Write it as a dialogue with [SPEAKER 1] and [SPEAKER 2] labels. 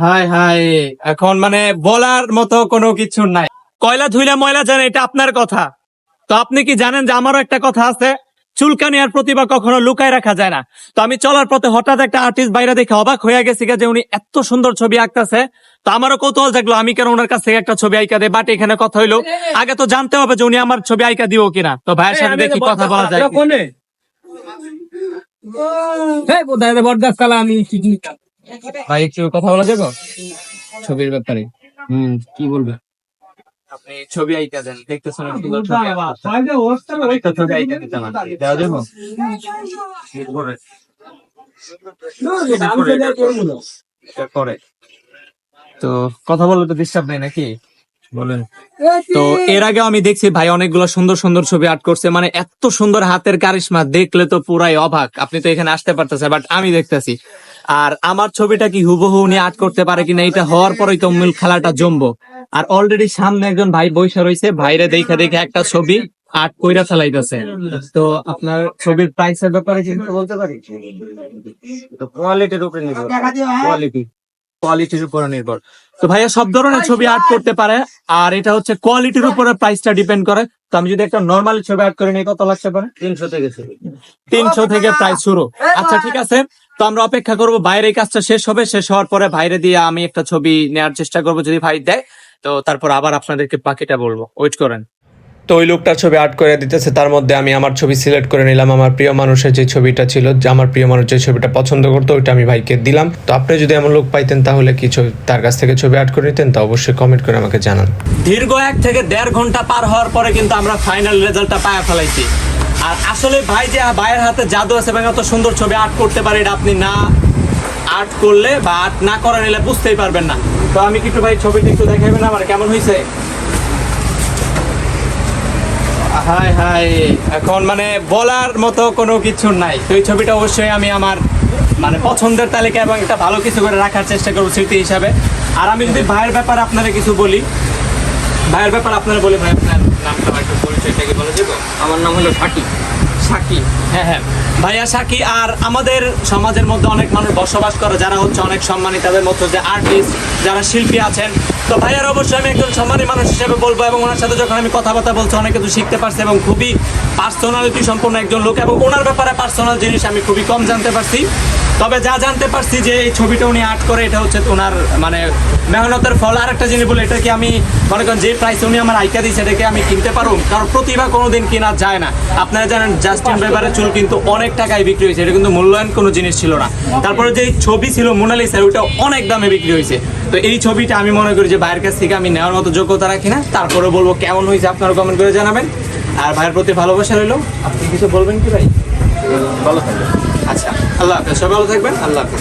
[SPEAKER 1] High high এখন মানে বলার মতো কোনো কিছু নাই। কয়লা ধুইলা ময়লা জানে এটা আপনার কথা। তো আপনি কি জানেন যে আমারও একটা কথা আছে? চুলকানি আর প্রতিভা কখনো লুকায় রাখা যায় না। তো আমি চলার পথে হঠাৎ একটা আর্টিস্ট বাইরে দেখে অবাক হয়ে গেছি যে উনি এত সুন্দর ছবি আঁকতেছে। তো আমারও কৌতূহল থাকল আমি কেন ওনার কাছ থেকে একটা ছবি আইকা দেয় বাট এখানে কথা হইল আগে তো জানতে হবে যে উনি আমার ছবি আইকা দিব কিনা। তো ভাইয়ের সাথে দেখি কথা বলা যায়
[SPEAKER 2] বরদাস কালা আমি
[SPEAKER 1] ভাই একটু কথা বলা যাবে? ছবির ব্যাপারে। হুম কি বলবে? আপনি ছবি আইকা দেন দেখতেছেন একটু ছবি। আঁকতেছে। একটা ছবি আইকা দিতে দেওয়া যাবে? করে। তো কথা বললে তো ডিস্টার্ব নেই নাকি? বলেন। তো এর আগেও আমি দেখছি ভাই অনেকগুলো সুন্দর সুন্দর ছবি আর্ট করছে মানে এত সুন্দর হাতের কারিশমা দেখলে তো পুরাই অবাক। আপনি তো এখানে আসতে পারতেছে বাট আমি দেখতেছি। আর আমার ছবিটা কি হুবহু উনি আর্ট করতে পারে কিনা এটা হওয়ার পরেই তো মূল খেলাটা জমবো। আর অলরেডি সামনে একজন ভাই বৈশা রয়েছে ভাইরে দেখে দেখে একটা ছবি আর্ট কইরা ফেলাইতেছে। তো আপনার ছবির প্রাইসের ব্যাপারে কি কিছু বলতে পারি? তো কোয়ালিটির উপরে নির্ভর। কোয়ালিটি কোয়ালিটির উপরে নির্ভর। তো ভাইয়া সব ধরনের ছবি আর্ট করতে পারে আর এটা হচ্ছে কোয়ালিটির উপরে প্রাইসটা ডিপেন্ড করে। তো আমি যদি একটা নর্মাল ছবি আর্ট করে নিই কত লাগতে পারে?
[SPEAKER 2] তিনশো থেকে
[SPEAKER 1] তিনশো থেকে প্রাইস শুরু। আচ্ছা ঠিক আছে। তো আমরা অপেক্ষা করব বাইরে কাজটা শেষ হবে, শেষ হওয়ার পরে বাইরে দিয়ে আমি একটা ছবি নেওয়ার চেষ্টা করব যদি ভাই দেয়। তো তারপর আবার আপনাদেরকে বাকিটা বলব। ওয়েট করেন। তো ওই লোকটার ছবি আর্ট করে দিতেছে, তার মধ্যে আমি আমার ছবি সিলেক্ট করে নিলাম। আমার প্রিয় মানুষের যে ছবিটা ছিল, যে আমার প্রিয় মানুষ যে ছবিটা পছন্দ করতো, ওইটা আমি ভাইকে দিলাম। তো আপনি যদি এমন লোক পাইতেন, তাহলে কি তার কাছ থেকে ছবি আর্ট করে নিতেন? তা অবশ্যই কমেন্ট করে আমাকে জানান। দীর্ঘ এক থেকে দেড় ঘণ্টা পার হওয়ার পরে কিন্তু আমরা ফাইনাল রেজাল্টটা পায়া ফেলাইছি। আর আসলে ভাই যে ভাইয়ের হাতে জাদু আছে এবং এত সুন্দর ছবি আর্ট করতে পারে, এটা আপনি না আর্ট করলে বা আর্ট না করে নিলে বুঝতেই পারবেন না। তো আমি কি একটু ভাই ছবিটা একটু দেখাবেন আমার? কেমন হয়েছে হাই হাই। এখন মানে বলার মতো কোনো কিছু নাই। তো এই ছবিটা অবশ্যই আমি আমার মানে পছন্দের তালিকা এবং একটা ভালো কিছু করে রাখার চেষ্টা করব স্মৃতি হিসাবে। আর আমি যদি ভাইয়ের ব্যাপারে আপনারা কিছু বলি ভাইয়ের ব্যাপারে আপনারা বলি ভাই আপনার নামটা একটু পরিচয়টা কি বলা যাবে
[SPEAKER 2] আমার নাম হলো ষাটি
[SPEAKER 1] সাকি হ্যাঁ হ্যাঁ। ভাইয়া সাকি আর আমাদের সমাজের মধ্যে অনেক মানুষ বসবাস করে যারা হচ্ছে অনেক সম্মানী তাদের মধ্যে যে আর্টিস্ট যারা শিল্পী আছেন। তো ভাইয়ার অবশ্যই আমি একজন সম্মানী মানুষ হিসেবে বলব এবং ওনার সাথে যখন আমি কথাবার্তা বলছি, অনেক কিছু শিখতে পারছি এবং খুবই পার্সোনালিটি সম্পন্ন একজন লোক এবং ওনার ব্যাপারে পার্সোনাল জিনিস আমি খুবই কম জানতে পারছি। তবে যা জানতে পারছি যে এই ছবিটা উনি আর্ট করে, এটা হচ্ছে ওনার মানে মেহনতের ফল। আর একটা জিনিস বলে এটা কি আমি মনে করেন যে প্রাইস উনি আমার আইকা দিয়েছে, এটাকে আমি কিনতে পারব কারণ প্রতিভা কোনোদিন কেনা যায় না। আপনারা জানেন জাস্টিন বেবারের চুল কিন্তু অনেক টাকায় বিক্রি হয়েছে। এটা কিন্তু মূল্যায়ন কোনো জিনিস ছিল না। তারপরে যে ছবি ছিল মোনালিসা ওইটা অনেক দামে বিক্রি হয়েছে। তো এই ছবিটা আমি মনে করি যে ভাইয়ের কাছ থেকে আমি নেওয়ার মতো যোগ্যতা রাখি না। তারপরে বলব কেমন হয়েছে আপনারা কমেন্ট করে জানাবেন। আর ভাইয়ের প্রতি ভালোবাসা রইল। আপনি কিছু বলবেন কি ভাই?
[SPEAKER 2] ভালো থাকবেন।
[SPEAKER 1] আচ্ছা আল্লাহ হাফেজ। সবাই ভালো থাকবেন। আল্লাহ হাফেজ।